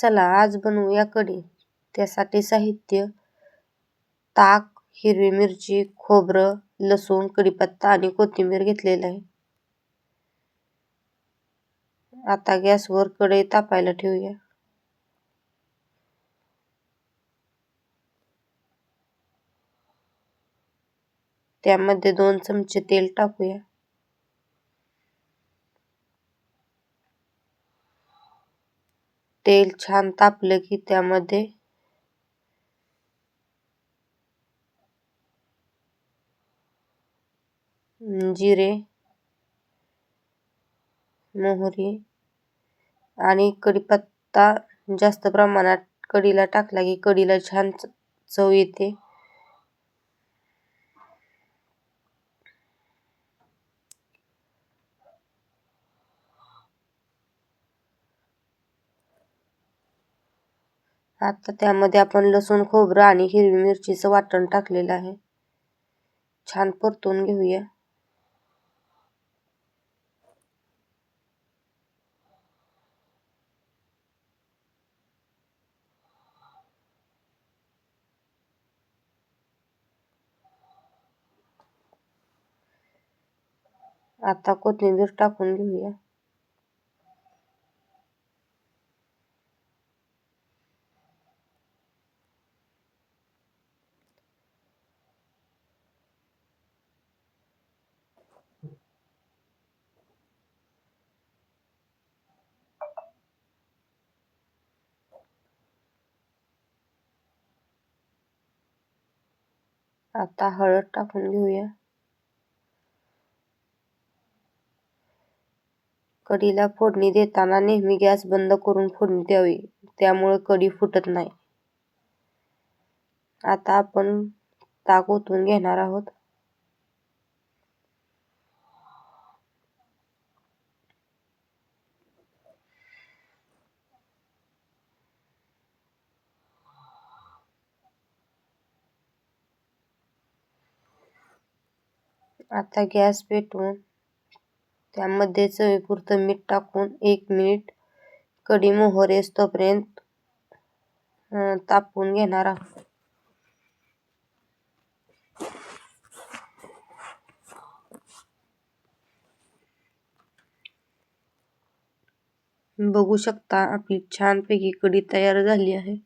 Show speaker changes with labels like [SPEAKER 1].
[SPEAKER 1] चला आज बनवूया कढी. त्यासाठी साहित्य ताक हिरवी मिरची खोबरं लसूण कढीपत्ता आणि कोथिंबीर घेतलेलं आहे. आता गॅसवर कढई तापायला ठेवूया. त्यामध्ये दोन चमचे तेल टाकूया. तेल छान तापलं की त्यामध्ये जिरे मोहरी आणि कढीपत्ता जास्त प्रमाणात कढीला टाकला की कढीला छान चव येते. आता त्यामध्ये आपण लसूण खोबरं आणि हिरवी मिरचीचं वाटण टाकलेलं आहे. छान परतून घेऊया. आता कोथिंबीर टाकून घेऊया. आता हळद टाकून घेऊया. कढीला फोडणी देताना नेहमी गॅस बंद करून फोडणी द्यावी त्यामुळे कढी फुटत नाही. आता आपण ताक ओतून घेणार आहोत. आता गॅस पेटवून त्यामध्ये चवीपुरतं मीठ टाकून एक मिनिट कढी मोहरेस तोपर्यंत तापवून घेणार आहोत. बघू शकता आपली छानपैकी कढी तयार झाली आहे.